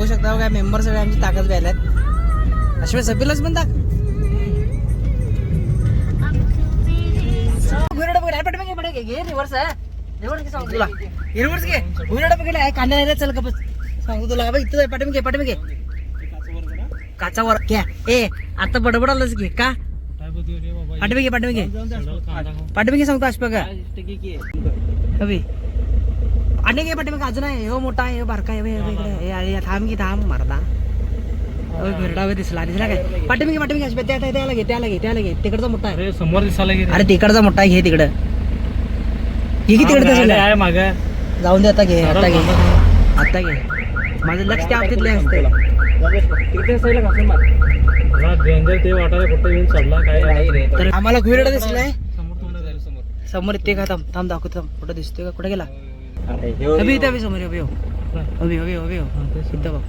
बघू शकता काय मेंबर सगळे आमची ताकद व्हायला अश्विन सभेलाच पण ताक रिव्हर्स तुला. रिव्हर्स घे. उघडा पकडे आहे कांदा नाही रे, चल का बस. सांगतो तुला बाबा इथं पाठवून घे पाठवून घे. काचावर घ्या ए आता बडबड आलंच घे का? पाठवून घे पाठवून घे. पाठवून घे सांगतो अश्व का हवी आणि घे पाठवून अजून आहे? हो मोठा आहे हो बारका आहे हो इकडे हे आहे, थांब की थांब मारदा. हो भिरडा वगैरे दिसला दिसला काय? घे घे अश्व त्या त्या- त्याला घे त्याला घे त्याला घे. तिकडचा मोठा आहे. अरे समोर दिसायला गेले. अरे तिकडचा मोठा आहे घे तिकडं. घे की तिकडे आहे माग. जाऊन दे आता घे आता घे. आता घे. माझं लक्ष त्या बाबतीतले असते डेंजर ते वाटायला कुठं येऊन चढला काय? तर आम्हाला घुरडा दिसलाय? समोर ते का? थांब थांब दाखवतो. कुठं दिसतोय का? कुठे गेला? अभि इथे अभि समोर अभि हो. अभि अभि अभि हो इथं बघ.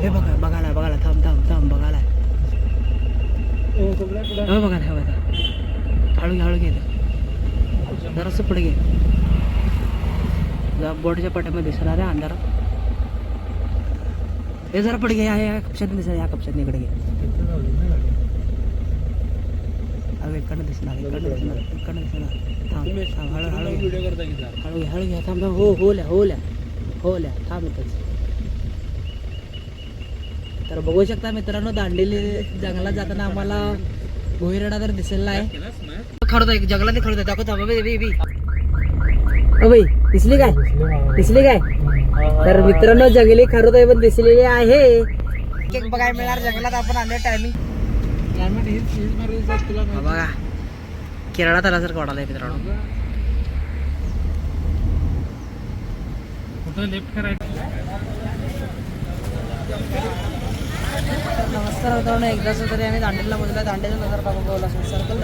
हे बघा बघायला बघायला थांब थांब थांब बघायला. हो बघायला हे बघा हळू घे हळू घे जरासं पुढे घे. जरा बोर्डच्या पाट्यामध्ये दिसणार आहे अंधारात. हे जरा पुढे घे या कक्षात दिसणार या कक्षात इकडे घे. अरे इकडनं दिसणार इकडनं दिसणार इकडनं दिसणार. थांब थांब हळू हळू घे. व्हिडिओ करता की हळू हळू घ्या थांब थांब. हो हो ल्या हो ल्या हो ल्या थांब इथंच. तर बघू शकता मित्रांनो दांडेली जंगलात जाताना आम्हाला भोईरडा तर दिसलेला आहे खरं आहे. जंगलात खरं दाखवतो बाबा बी बी बाई दिसली काय? दिसली काय? तर मित्रांनो जंगली खरं आहे पण दिसलेली आहे. बघायला मिळणार जंगलात आपण आले टायमिंग बघा. केरळात आल्यासारखं वाटायला मित्रांनो. कुठं लेफ्ट करायचं नमस्कार मित्रांनो एकदाच तरी आम्ही दांडेलला बोललो दांडेला नजर बाबा बोला सर्कल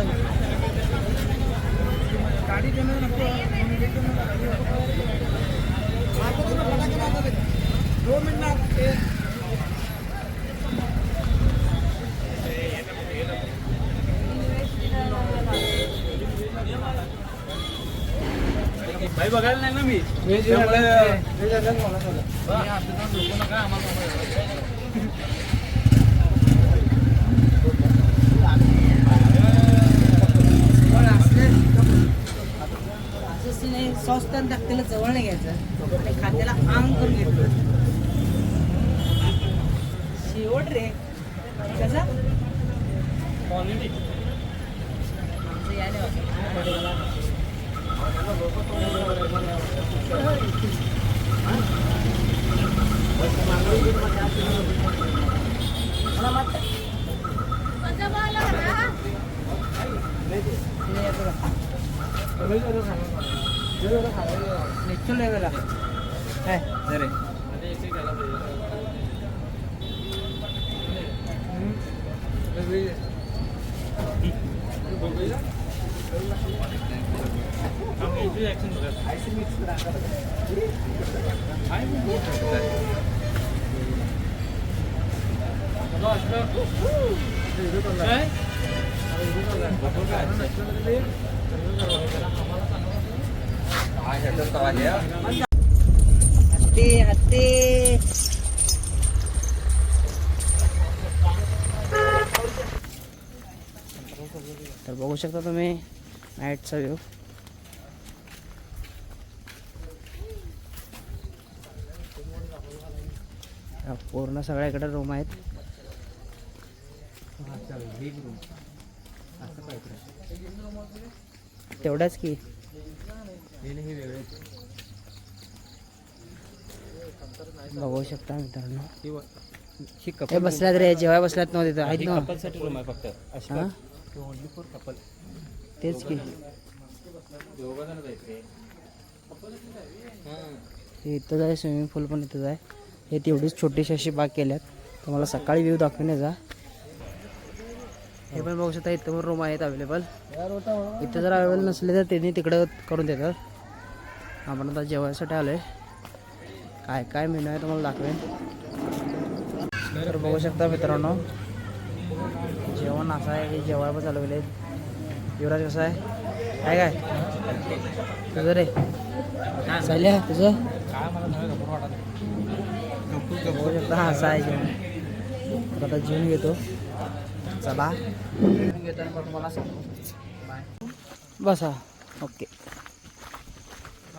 भाई बघायला नाही ना मी. सॉस तर टाकतेला जवळ नाही घ्यायचं आणि खात्याला आंग करून घ्यायचं शेवट रे कसा आमचं यायला నిచ్చులే కదా సరే Thank you. हत्ती हत्ती. तर बघू शकता तुम्ही. नाईटचा व्ह्यू पूर्ण सगळ्याकडे रूम आहेत. तेवढ्याच की. बघू शकता मित्रांनो. हे बसल्यात रे जेव्हा बसल्यात नव्हते. आहेत ना. फक्त हा? ओनली फॉर कपल तेच की. इथं जाय इथंच आहे स्विमिंग पूल पण इथंच आहे हे तेवढीच छोटीशी अशी बाग केल्यात. तुम्हाला सकाळी व्ह्यू दाखवण्याचा हे पण बघू शकता इथं पण रूम आहेत अवेलेबल इथं जर अवेलेबल नसले तर त्यांनी तिकडं करून देतात. आपण आता जेवायसाठी आलोय. काय काय मेनू आहे तुम्हाला दाखवेन. तर बघू शकता मित्रांनो जेवण असं आहे की जेवाय पण चालवले युवराज कसं आहे? काय काय? तुझं रे. चालल्या तुझं? हा आता जेवण घेतो. चला. सांगतो बसा ओके.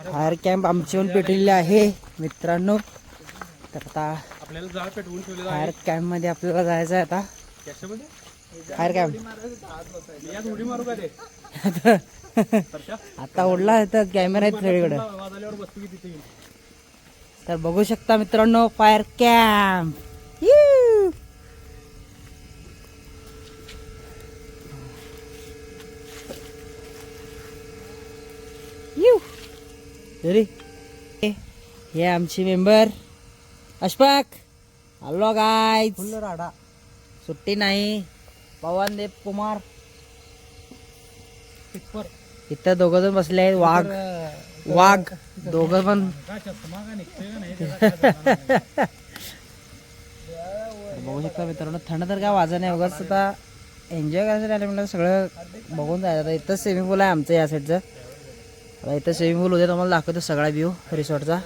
फायर कॅम्प आमचे पण पेटलेले आहे मित्रांनो. तर आता आपल्याला फायर कॅम्पमध्ये आपल्याला जायचं आहे आता. कशामध्ये फायर कॅम्प यात उडी मारू का ते आता ओढला तर कॅमेरा आहेत सगळीकडे. तर बघू शकता मित्रांनो फायर कॅम्प हे आमचे मेंबर अशफाक. हॅलो गाय राडा सुट्टी नाही. पवन देव कुमार. इथं. दोघ जण बसले आहेत वाघ. वाघ दोघ. पण. बघू शकता मित्रांनो थंड तर काय वाजा नाही. उगाच आता एन्जॉय करायसाठी आले म्हणलं सगळं बघून जायचं. आता इथं स्विमिंग पूल आहे आमचं या साईडचं आता इथं स्विमिंग पूल उद्या तुम्हाला दाखवतो सगळा व्ह्यू रिसॉर्टचा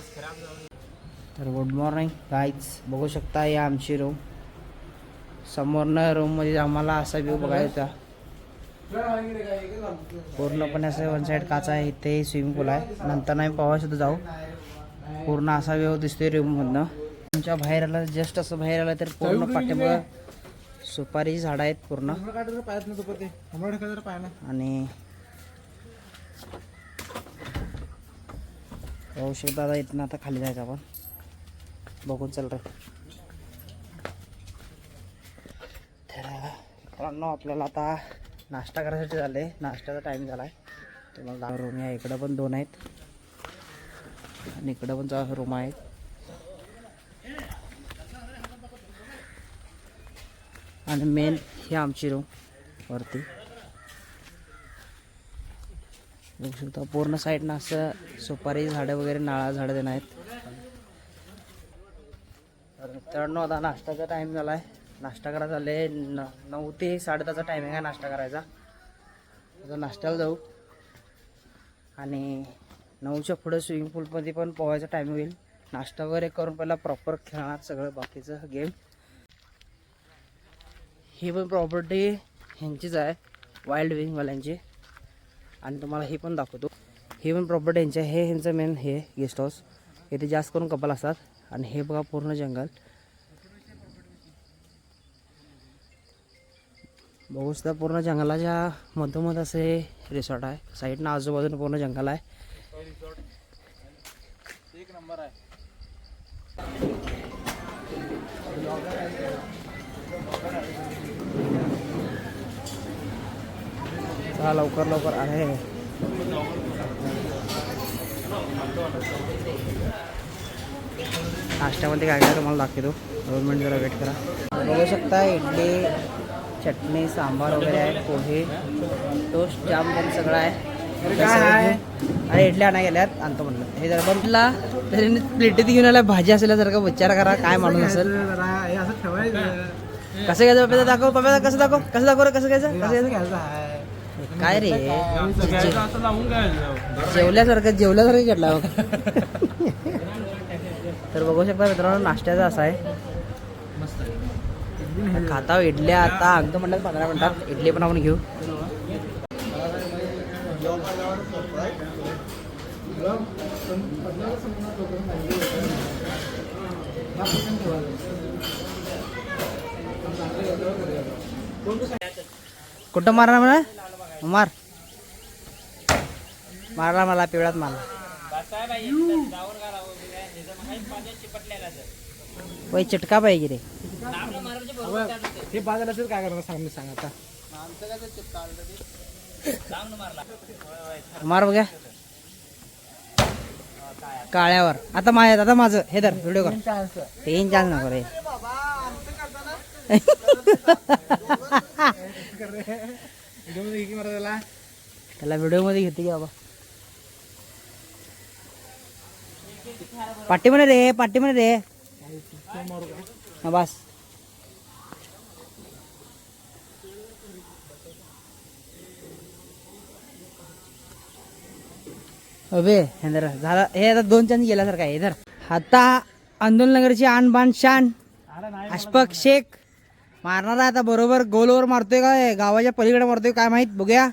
तर गुड मॉर्निंग गाईज बघू शकता या आमची रूम समोरनं रूममध्ये आम्हाला असा व्ह्यू बघायचा. पूर्णपणे असं वन साईड काचा आहे इथे स्विमिंग पूल आहे. नंतर नाही पावा सुद्धा जाऊ. पूर्ण असा व्यव दिसतोय रूममधनं आमच्या बाहेर आलं जस्ट असं बाहेर आलं तर पूर्ण पाठीमागं सुपारी झाडं आहेत पूर्ण. आणि पाहू शकता इथनं आता खाली जायचं आपण. बघून चल रे. मित्रांनो आपल्याला आता नाश्ता करायसाठी झाले नाश्त्याचा टाईम झाला आहे तुम्हाला रूम आहे इकडं पण दोन आहेत. आणि इकडं पण चार रूम आहेत. आणि मेन ही आमची रूम वरती. बघू शकता पूर्ण साईडनं असं सुपारी झाडं वगैरे नाळा झाडं देणार आहेत. तर मित्रांनो आता नाश्त्याचा टाईम झाला आहे नाश्ता करायचा आले न नऊ ते साडे दहाचा टायमिंग आहे नाश्ता करायचा. आता नाश्त्याला जाऊ. आणि नऊच्या पुढे स्विमिंग पूलमध्ये पण पोहायचा टाईम होईल. नाश्ता वगैरे करून पहिला प्रॉपर खेळणार सगळं बाकीचं गेम ही पण प्रॉपर्टी ह्यांचीच आहे वाईल्ड विंगवाल्यांची आणि तुम्हाला ही पण दाखवतो. ही पण प्रॉपर्टी ह्यांची आहे. हे ह्यांचं मेन हे गेस्ट हाऊस इथे जास्त करून कपल असतात. आणि हे बघा पूर्ण जंगल बघू पूर्ण जंगलाच्या मधोमध असे रिसॉर्ट आहे. साईडनं आजूबाजूला पूर्ण जंगल आहे. एक नंबर आहे लवकर लवकर. आहे. नाश्त्यामध्ये काय काय तुम्हाला दाखवतो? दोन मिनिट जरा वेट करा. बघू शकता इडली चटणी सांबार वगैरे आहे पोहे टोस्ट जाम पण सगळं आहे. अरे इडल्या आणा गेल्यात आणतो म्हणलं. हे जरा बघितला तरी प्लेटीत घेऊन आल्या भाजी असल्यासारखा विचार करा काय माणूस असेल. कसं घ्यायचं पप्याचं दाखव पप्याचं कसं दाखव कसं दाखव रे कसं घ्यायचं कसं घ्यायचं? काय रे? जेवल्यासारखं जेवल्यासारखं घेतला तर बघू शकता मित्रांनो नाश्त्याचा असा आहे. खाता इडल्या आता अगदी म्हणतात पंधरा मिनिटात इडली पण आपण घेऊ. कुठं मारणार मला? मार. मारला मला पिवळ्यात मारला. वय चिटका पाहिजे रे. हे बाजारात असेल काय करणार? सांग मी सांग आता. मार बघा काळ्यावर. आता माझ्यात आता माझं. हे धर व्हिडिओ कर. तीन चान्स नको रे. त्याला व्हिडिओमध्ये घेते की बाबा. पाठी म्हणे रे पाठी म्हणे रे. हा बस अबे हे झाला झालं हे आता दोन चान्स गेल्यासारखं आहे हे धर. आता आंदोलनगरची आन शान अशफक शेख. मारणार आहे आता बरोबर गोलवर मारतोय का गावाच्या पलीकडे मारतोय काय माहीत? बघूया.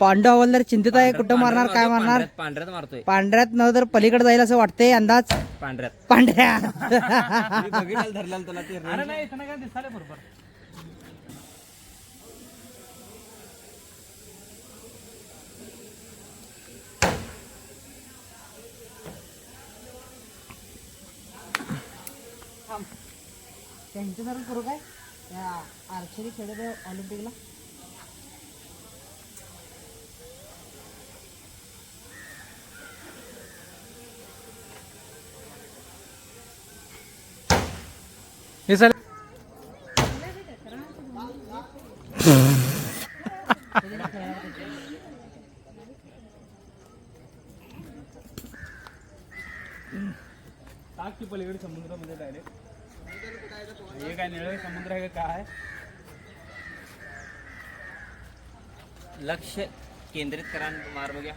पांडव हवालदार चिंतित आहे कुठं मारणार काय मारणार? पांढऱ्यात मारतोय. पांढऱ्यात न तर पलीकडे जाईल असं वाटतंय अंदाज? पांढऱ्यात. पांढऱ्या. धरला तुला ते अरे नाही इथं काय दिसाले बरोबर. त्यांच्यासारखं करू काय? त्या आर्चरी खेळत ऑलिम्पिकला? हे चालेल टाक की पलीकडे समुद्रामध्ये डायरेक्ट हे काय निळ समुद्र आहे का काय लक्ष केंद्रित करा मार बघ्या.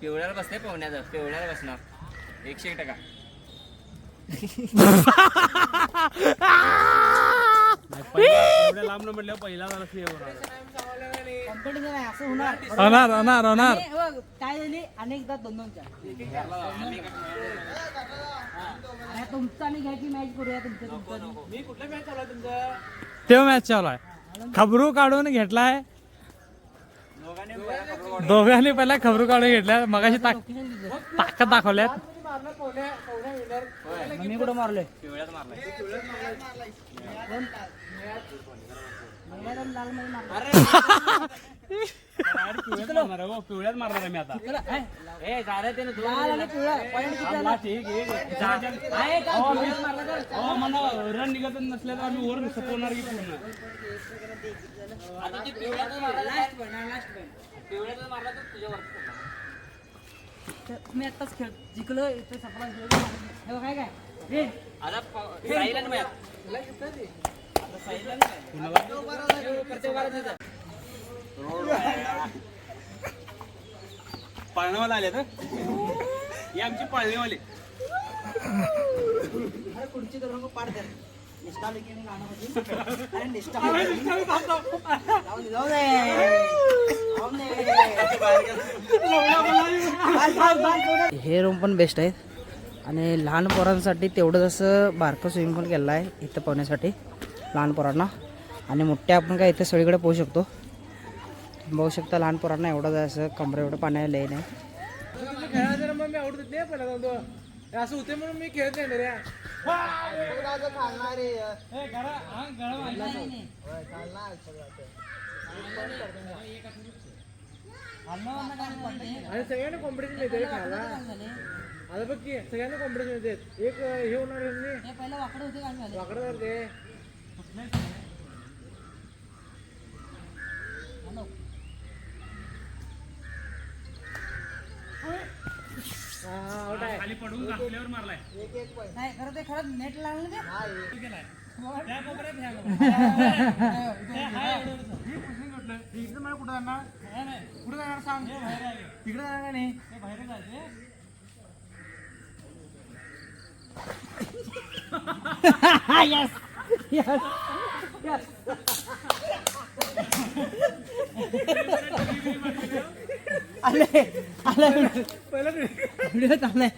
पिवळ्याला बसते पोहण्याचं. पिवळ्याला बसणार. एकशे एक टका एवढ्या लांब न म्हटलं पहिला असं होणार होणार होणार होणार आणि बघ, काय झाली? अनेकदा दोन दोन चार अरे तुमचं आणि घ्यायची मॅच करूया तुमचं तुमचं. मी कुठल्या मॅच चालू आहे तुमचा तेव्हा मॅच चालू आहे. खबरू काढून घेतलाय. दोघांनी पहिला खबरू काढून घेतल्या. मगाशी ताक- ताकद दाखवल्यात. मी कुठं मारलोय पिवळ्यात. पिवळ्यात मारणार मी आता. ए झालं ते? पिवळ्यात? रन निघत नसल्या तर आम्ही वर सपवणार की पूर्ण आता ते पिवळ्यातच मारला Last point, हा, last point. पिवळ्यातच मारला तर तुझ्यावर मी आत्ताच खेळ जिंकलो इथे हे काय काय? रे, आता प- साईला नाही माहीत. पाळणेवाले आले तर ही आमची पाळणेवाले. खुर्ची कर निष्ठा गाणं निष्ठा जाऊ दे, जाऊ दे. जाऊ दे. हे रूम पण बेस्ट आहेत. आणि लहान पोरांसाठी तेवढंच असं बारकं स्विमिंग पूल केलं आहे इथं पोहण्यासाठी लहान पोरांना. आणि मोठ्या आपण काय इथं सगळीकडे पोहू शकतो. बघू शकता लहान पोरांना एवढं जायचं कमरे एवढं पाण्याला लय नाही. असं होते म्हणून मी खेळत नाही रे आणि सगळ्यांना कॉम्पिटिशन येते रे खेळायला आता बघ की सगळ्यांना कॉम्पिटिशन येते एक हे होणार यांनी वाकडं करते खाली पडून घातल्यावर मारलाय. नाही खरं ते खरं नेट लागलं ते मला कुठं जाणार? कुठं जाणार सांग? तिकडे जाणार का नाही? बाहेर जायचे yes. Yes. Yes. आले. आले. व्हिडिओ चाललाय.